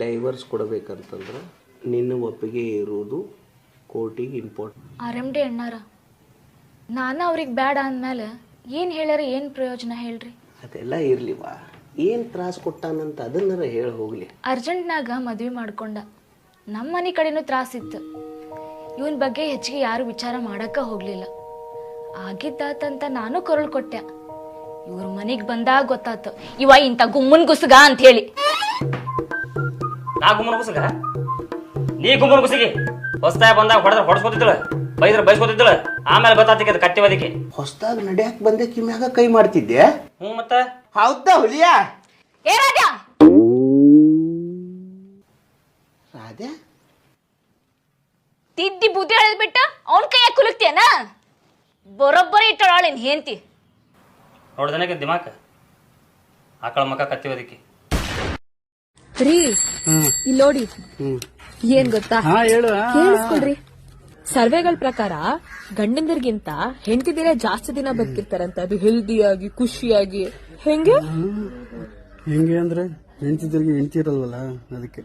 Divorce ಕೊಡಬೇಕಂತಂದ್ರೆ ನಿನ್ನ ಒಪ್ಪಿಗೆ ಇರುವುದು ಕೋರ್ಟಿಗೆ ಇಂಪಾರ್ಟ್. ಆರ್ ಎಂ ಡಿ ಅಣ್ಣಾರ ನಾನು ಅವ್ರಿಗೆ ಬೇಡ ಅಂದಮೇಲೆ ಏನು ಹೇಳ್ಯಾರ ಏನು ಪ್ರಯೋಜನ ಹೇಳ್ರಿ? ಅದೆಲ್ಲ ಇರ್ಲಿವ? ಏನು ತ್ರಾಸ ಕೊಟ್ಟಾನಂತ ಅದನ್ನಾರ ಹೇಳಿ ಹೋಗ್ಲಿ. ಅರ್ಜೆಂಟ್ನಾಗ ಮದ್ವೆ ಮಾಡ್ಕೊಂಡ. ನಮ್ಮ ಮನೆ ಕಡೆನೂ ತ್ರಾಸಿತ್ತು ಇವನ್ ಬಗ್ಗೆ ಹೆಚ್ಚಿಗೆ ಯಾರು ವಿಚಾರ ಮಾಡಕ್ಕ ಹೋಗಲಿಲ್ಲ. ಆಗಿದ್ದಾತಂತ ನಾನು ಕೊರಳು ಕೊಟ್ಟೆ. ಇವ್ರ ಮನೆಗೆ ಬಂದಾಗ ಗೊತ್ತಾತು ಇವ ಇಂಥ ಗುಮ್ಮನ್ ಗುಸ್ಗ ಅಂತ ಹೇಳಿ. ನಾ ಗುಮ್ಮನ ಗುಸಗ ನೀ ಗುಮ್ಮನ ಗುಸಿಗಿ ಹೊಸ್ತಾಯ ಬಂದಾಗ ಹೊಡೆದ್ರೆ ಹೊಡ್ಸ್ಕೊತಿದ್ದಳ ಬೈದ್ರೆ ಬೈಸ್ಕೊತಿದ್ದಳ ಆಮೇಲೆ ಗೊತ್ತಾತಿಕ್ಕೆ ಅದು ಕಟ್ಟಿವದಿಕ್ಕೆ ಹೊಸ್ದಾಗ ನಡ್ಯಾಕ ಬಂದೆ ಕಿಮ್ಯಾಗ ಕೈ ಮಾಡ್ತಿದ್ದೆ. ಹ್ಮ್ ಮತ್ತ? ಹೌದ ಹುಲಿಯಾ? ಏ ರಾಜ! ರಾಧೆ? ತಿದ್ದಿ ಬುದ್ಧಿ ಹೇಳಿದ್ಬಿಟ್ಟ ಅವನ್ ಕೈಯಾಗ ಕುಲಕ್ತಿಯನ? ಬರೋಬ್ಬರಿ ಇಟ್ಟಳಾಳಿನ್ ಹೇಂತಿ ನೋಡ್ದನಕ್ಕೆ ದಿಮಾಕ. ಆಕಳ ಮಕ್ಕ ಕತ್ತಿವದಿಕ್ಕೆ ರೀ. ಇಲ್ಲಿ ನೋಡಿ. ಏನ್ ಗೊತ್ತಾ? ಕೇಳಿಸ್ಕೊಳ್ರಿ. ಸರ್ವೆಗಳ ಪ್ರಕಾರ ಗಂಡಂದಿರ್ಗಿಂತ ಹೆಂಡತಿದಿರೇ ಜಾಸ್ತಿ ದಿನ ಬದುಕಿರ್ತಾರಂತ. ಅದು ಹೆಲ್ದಿಯಾಗಿ ಖುಷಿಯಾಗಿ. ಹೆಂಗೆ? ಹೆಂಗೆ ಅಂದ್ರೆ ಹೆಂಡ್ತಿದ್ರಿಗೆ ಹೆಂಡ್ತಿ ಇರಲ್ವಲ್ಲ ಅದಕ್ಕೆ.